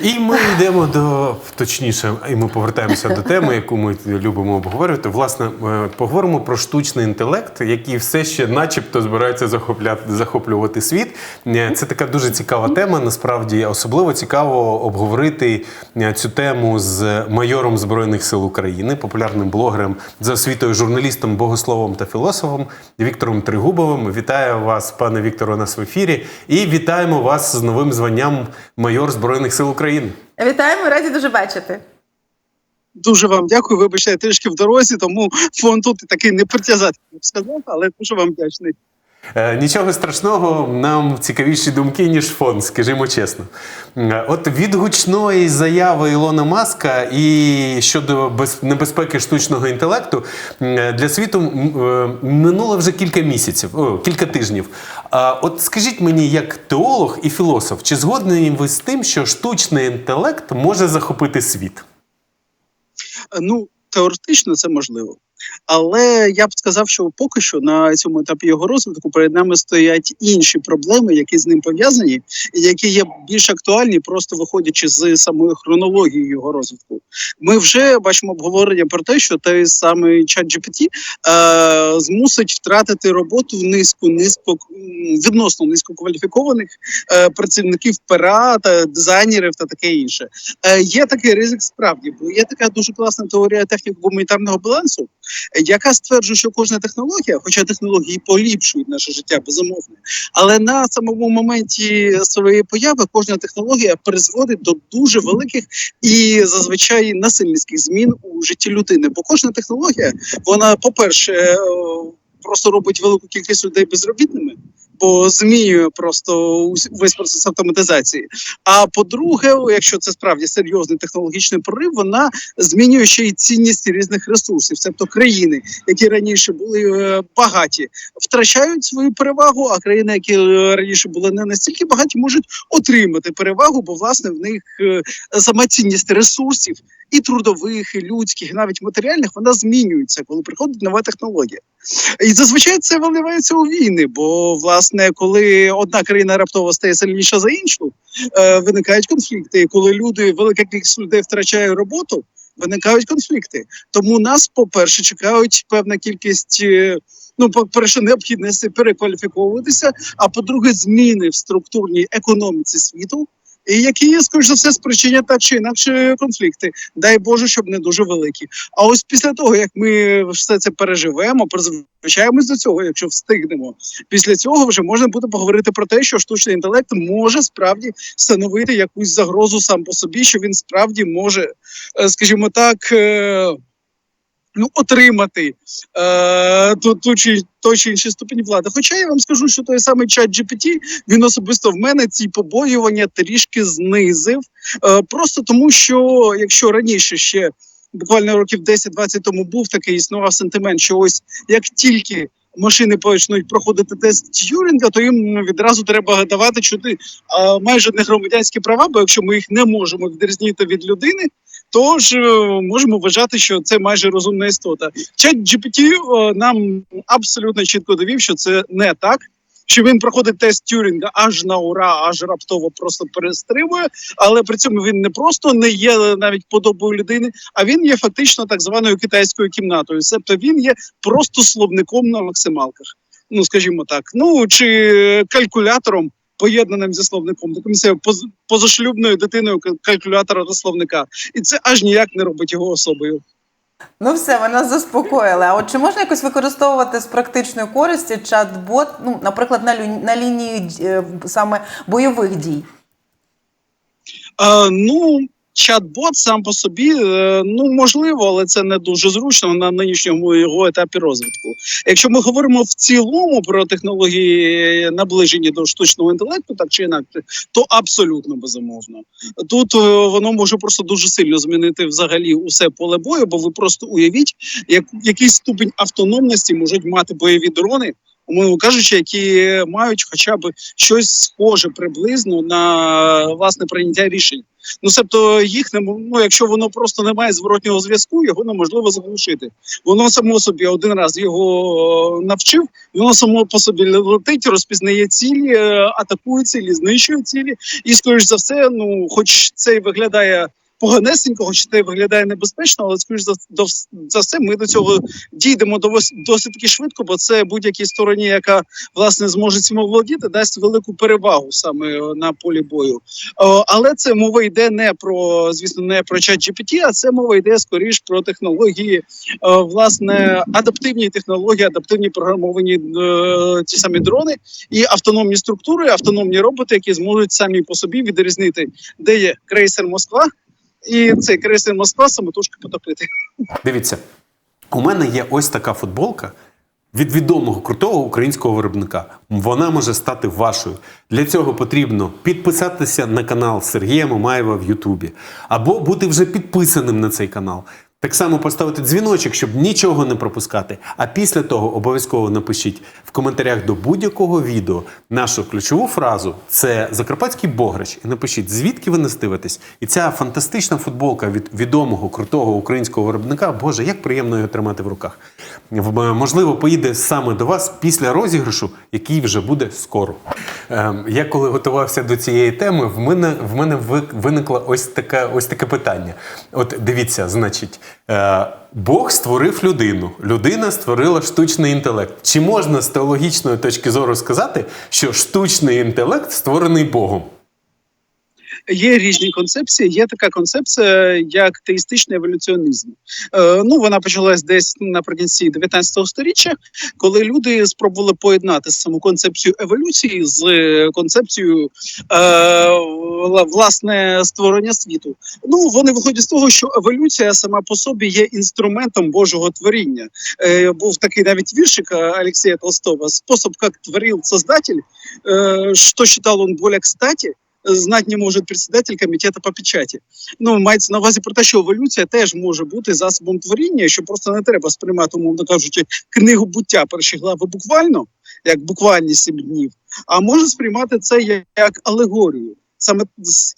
І ми йдемо до точніше, і ми повертаємося до теми, яку ми любимо обговорювати. Власне, е, поговоримо про штучний інтелект, який все ще, начебто, збирається захопляти захоплювати світ. Е, Це така дуже цікава тема. Насправді особливо цікаво обговорити е, цю тему з майором збройних сил України, популярним блогером за освітою, журналістом, богословом та філософом Віктором Тригубовим. Вітаю вас, пане Вікторе, в ефірі, і вітаємо вас з новим званням майор збройних сил України. Вітаємо, раді дуже бачити. Дуже вам дякую. Вибачте, я трішки в дорозі, тому фон тут такий не притязати, я сказав, але дуже вам вдячний. Е, Нічого страшного, нам цікавіші думки, ніж фон, скажімо чесно. Е, От від гучної заяви Ілона Маска і щодо небезпеки штучного інтелекту е, для світу минуло вже кілька місяців, о, кілька тижнів. От скажіть мені, як теолог і філософ, чи згодні ви з тим, що штучний інтелект може захопити світ? Ну, теоретично це можливо. Але я б сказав, що поки що на цьому етапі його розвитку перед нами стоять інші проблеми, які з ним пов'язані, і які є більш актуальні, просто виходячи з самої хронології його розвитку. Ми вже бачимо обговорення про те, що той самий чат GPT е, змусить втратити роботу в низку низько відносно низькокваліфікованих е, працівників пера та дизайнерів та таке інше. Е, є такий ризик справді, бо є така дуже класна теорія техніко гуманітарного балансу, яка стверджує, що кожна технологія, хоча технології поліпшують наше життя, безумовно, але на самому моменті своєї появи кожна технологія призводить до дуже великих і зазвичай насильницьких змін у житті людини. Бо кожна технологія, вона, по-перше, е, просто робить велику кількість людей безробітними. Бо змінює просто весь процес автоматизації. А по-друге, якщо це справді серйозний технологічний прорив, вона змінює ще й цінність різних ресурсів, тобто країни, які раніше були е, багаті, втрачають свою перевагу, а країни, які е, раніше були не настільки багаті, можуть отримати перевагу, бо власне в них е, сама цінність ресурсів і трудових, і людських, і навіть матеріальних, вона змінюється, коли приходить нова технологія. І зазвичай це виливається у війни, бо власне, коли одна країна раптово стає сильніша за іншу, е, виникають конфлікти. Коли люди, велика кількість людей втрачає роботу, виникають конфлікти. Тому нас, по-перше, чекають певна кількість. е, Ну, по-перше, необхідності перекваліфіковуватися, а по-друге, зміни в структурній економіці світу, і які скоріш за все, спричинять так чи інакше конфлікти. Дай Боже, щоб не дуже великі. А ось після того, як ми все це переживемо, призвичаємось до цього, якщо встигнемо, після цього вже можна буде поговорити про те, що штучний інтелект може справді становити якусь загрозу сам по собі, що він справді може, е, скажімо так. Ну, отримати е, ту, ту чи той чи інший ступінь влади. Хоча я вам скажу, що той самий чат GPT, він особисто в мене ці побоювання трішки знизив. Е, просто тому, що якщо раніше ще буквально років 10-20 тому був такий існував сентимент, що ось як тільки машини почнуть проходити тест Тюрінга, то їм відразу треба давати чути майже не громадянські права, бо якщо ми їх не можемо відрізнити від людини. Тож е, можемо вважати, що це майже розумна істота. Чат GPT е, нам абсолютно чітко довів, що це не так. Що він проходить тест Тюрінга аж на ура, аж раптово просто перестримує, але при цьому він не просто не є навіть подобою людини, а він є фактично так званою китайською кімнатою. Тобто він є просто словником на максималках. Ну скажімо так, ну чи калькулятором, поєднаним зі словником, себе позашлюбною дитиною калькулятора та словника, і це аж ніяк не робить його особою. Ну все, ви нас заспокоїли. А от чи можна якось використовувати з практичної користі чат-бот, ну, наприклад, на, лю- на лінії е, саме бойових дій? Е, ну, чат-бот сам по собі, е, ну можливо, але це не дуже зручно на нинішньому його етапі розвитку. Якщо ми говоримо в цілому про технології наближені до штучного інтелекту, так чи інакше, то абсолютно безумовно. Тут е, воно може просто дуже сильно змінити взагалі усе поле бою, бо ви просто уявіть, як який ступінь автономності можуть мати бойові дрони. Умовно кажучи, які мають хоча б щось схоже приблизно на власне прийняття рішень. Ну себто їх не ну, якщо воно просто не має зворотнього зв'язку, його неможливо заглушити. Воно само собі один раз його е, навчив, воно само по собі летить, розпізнає цілі, е, атакує цілі, знищує цілі. І скоріш за все, ну хоч це і виглядає. Поганесенько, хоч це виглядає небезпечно, але скоріш за, до, за все, ми до цього дійдемо досить таки швидко, бо це будь-якій стороні, яка власне зможе цим оволодіти, дасть велику перевагу саме е, на полі бою. О, але це мова йде не про, звісно, не про чат GPT, а це мова йде скоріш про технології, е, власне, адаптивні технології, адаптивні програмовані е, ті самі дрони і автономні структури, автономні роботи, які зможуть самі по собі відрізнити, де є крейсер Москва, і цей крейсер Москва самотужки потопити. Дивіться, у мене є ось така футболка від відомого крутого українського виробника. Вона може стати вашою. Для цього потрібно підписатися на канал Сергія Мамаєва в Ютубі або бути вже підписаним на цей канал. Так само поставити дзвіночок, щоб нічого не пропускати. А після того обов'язково напишіть в коментарях до будь-якого відео нашу ключову фразу це Закарпатський Бограч. І напишіть, звідки ви нас дивитесь. І ця фантастична футболка від відомого крутого українського виробника. Боже, як приємно її тримати в руках. В- Можливо, поїде саме до вас після розіграшу, який вже буде скоро. Ем, Я коли готувався до цієї теми, в мене в мене ви- виникло ось таке, ось таке питання. От дивіться, значить, е, Бог створив людину, людина створила штучний інтелект. Чи можна з теологічної точки зору сказати, що штучний інтелект створений Богом? Є різні концепції. Є така концепція, як теїстичний еволюціонізм. Е, ну вона почалась десь наприкінці 19 століття, коли люди спробували поєднати саму концепцію еволюції з е, концепцією е, власне створення світу. Ну вони виходять з того, що еволюція сама по собі є інструментом Божого творіння. Був такий навіть віршик Алексея Толстого «Способ, як творив Создатель, е, що считал он более кстати, знати не може председатель комітету по печаті. Ну мається на увазі про те, що еволюція теж може бути засобом творіння, що просто не треба сприймати, умовно кажучи, книгу буття перші глави буквально, як буквальні сім днів, а може сприймати це як, алегорію, саме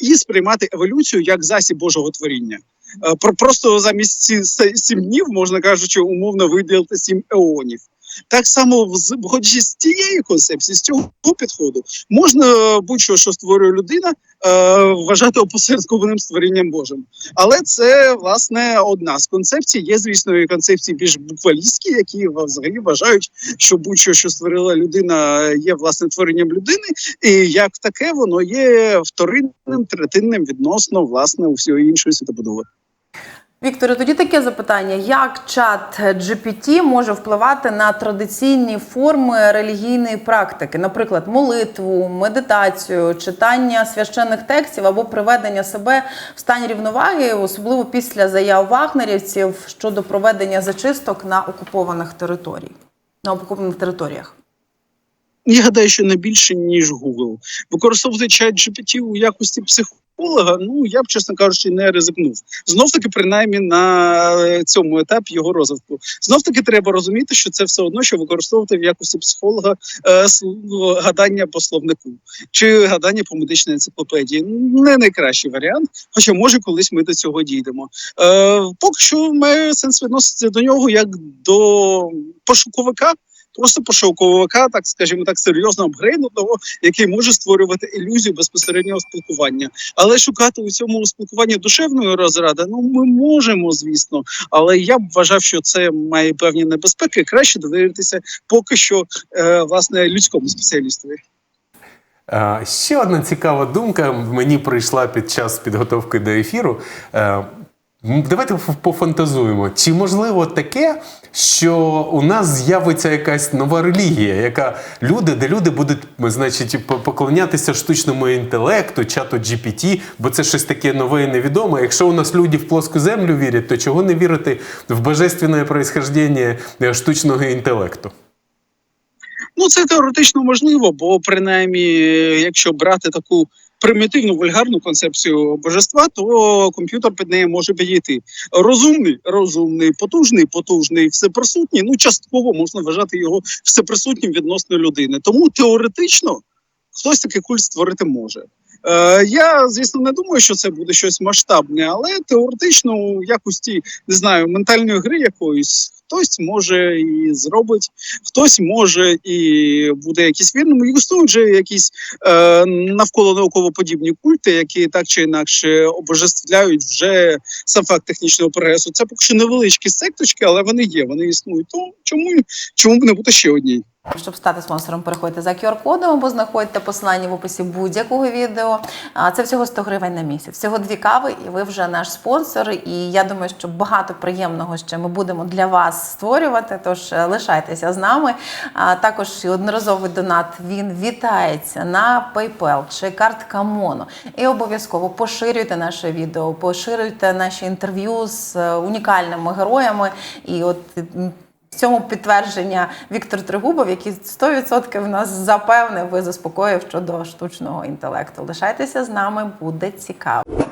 і сприймати еволюцію як засіб Божого творіння. Е, Про просто замість сім днів можна кажучи, умовно виділити сім еонів. Так само, виходячи з тієї концепції, з цього підходу, можна будь-що, що створює людина, е, вважати опосередкованим створінням Божим. Але це власне одна з концепцій. Є, звісно, і концепції більш буквалістські, які взагалі вважають, що будь-що, що створила людина, є власне творенням людини, і як таке воно є вторинним, третинним відносно власне усієї іншої світобудови. Вікторе, тоді таке запитання: як чат GPT може впливати на традиційні форми релігійної практики, наприклад, молитву, медитацію, читання священних текстів або приведення себе в стан рівноваги, особливо після заяв вагнерівців щодо проведення зачисток на окупованих територіях на окупованих територіях? Я гадаю, що не більше ніж Google. Використовувати чат GPT у якості психолога. Ну я б чесно кажучи, не ризикнув. Знов таки, принаймні на цьому етапі його розвитку. Знов таки треба розуміти, що це все одно, що використовувати в якості психолога е, гадання по словнику чи гадання по медичній енциклопедії. Не найкращий варіант, хоча може колись ми до цього дійдемо. Е, поки що має сенс відноситися до нього як до пошуковика просто пошуковика, так скажімо так, серйозно апгрейдного, який може створювати ілюзію безпосереднього спілкування. Але шукати у цьому спілкуванні душевної розради, ну ми можемо, звісно. Але я б вважав, що це має певні небезпеки. Краще довіритися поки що е, власне людському спеціалістові. Е, Ще одна цікава думка мені прийшла під час підготовки до ефіру. Е, Давайте пофантазуємо. Чи можливо таке, що у нас з'явиться якась нова релігія, яка люди, де люди будуть, значить, поклонятися штучному інтелекту, чату GPT, бо це щось таке нове і невідоме. Якщо у нас люди в плоску землю вірять, то чого не вірити в божественне происхождення е, штучного інтелекту? Ну це теоретично можливо, бо принаймні, якщо брати таку примітивну вульгарну концепцію божества, то комп'ютер під неї може підійти. Розумний, розумний, потужний, потужний, всеприсутній. Ну частково можна вважати його всеприсутнім відносно людини. Тому теоретично хтось такий культ створити може. Е, я, звісно, не думаю, що це буде щось масштабне, але теоретично в якості не знаю ментальної гри якоїсь. Хтось може і зробить, хтось може і буде якийсь вірним. Існують вже якісь е, навколо науково-подібні культи, які так чи інакше обожествляють вже сам факт технічного прогресу. Це поки що невеличкі секточки, але вони є, вони існують. То чому чому б не бути ще одній? Щоб стати спонсором, переходьте за QR-кодом або знаходьте посилання в описі будь-якого відео. А це всього 100 гривень на місяць. Всього дві кави, і ви вже наш спонсор. І я думаю, що багато приємного ще ми будемо для вас створювати. Тож е, лишайтеся з нами. А також і одноразовий донат він вітається на PayPal чи картка Моно. І обов'язково поширюйте наше відео, поширюйте наші інтерв'ю з е, унікальними героями. І от цьому підтвердження Віктор Тригубов, який 100% нас запевнив і заспокоїв щодо штучного інтелекту. Лишайтеся з нами, буде цікаво.